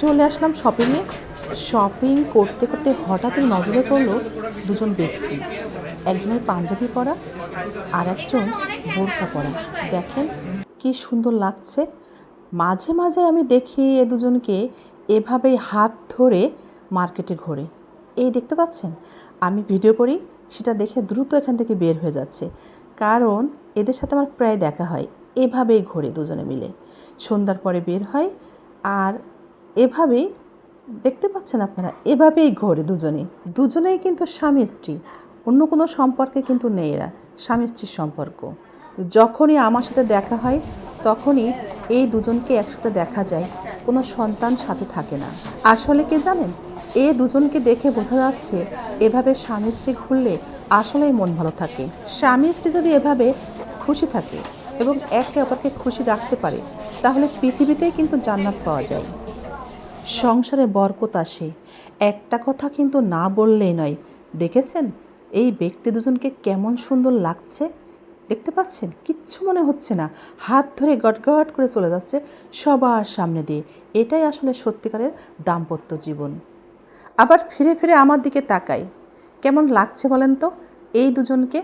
চলে আসলাম শপিংয়ে শপিং করতে করতে হঠাৎই নজরে পড়ল দুজন ব্যক্তি। একজনের পাঞ্জাবি পরা আর একজন বোরকা পরা। দেখেন কি সুন্দর লাগছে। মাঝে মাঝে আমি দেখি এ দুজনকে এভাবেই হাত ধরে মার্কেটে ঘোরে। এই দেখতে পাচ্ছেন? আমি ভিডিও করি, সেটা দেখে দ্রুত এখান থেকে বের হয়ে যাচ্ছে। কারণ এদের সাথে আমার প্রায় দেখা হয়। এভাবেই ঘোরে দুজনে মিলে। সন্ধ্যার পরে বের হয় আর এভাবেই দেখতে পাচ্ছেন আপনারা, এভাবেই ঘোরে দুজনেই। দুজনেই কিন্তু স্বামী স্ত্রী, অন্য কোনো সম্পর্কে কিন্তু নেই এরা, স্বামী স্ত্রীর সম্পর্ক। যখনই আমার সাথে দেখা হয়, তখনই এই দুজনকে একসাথে দেখা যায়, কোনো সন্তান সাথে থাকে না। আসলে কি জানেন? এ দুজনকে দেখে বোঝা যাচ্ছে, এভাবে স্বামী স্ত্রী ঘুরলে আসলেই মন ভালো থাকে। স্বামী স্ত্রী যদি এভাবে খুশি থাকে এবং একে অপরকে খুশি রাখতে পারে, তাহলে পৃথিবীতেই কিন্তু জান্নাত পাওয়া যায়। সংসারে বরকত আসে। একটা কথা কিন্তু না বললেই নয়। দেখেছেন? এই ব্যক্তি দুজনকে কেমন সুন্দর লাগছে? দেখতে পাচ্ছেন? কিচ্ছু মনে হচ্ছে না। হাত ধরে গটগট করে চলে যাচ্ছে সবার সামনে দিয়ে। এটাই আসলে সত্যিকারের দাম্পত্য জীবন। আবার ফিরে ফিরে আমার দিকে তাকাই। কেমন লাগছে বলেন তো? এই দুজনকে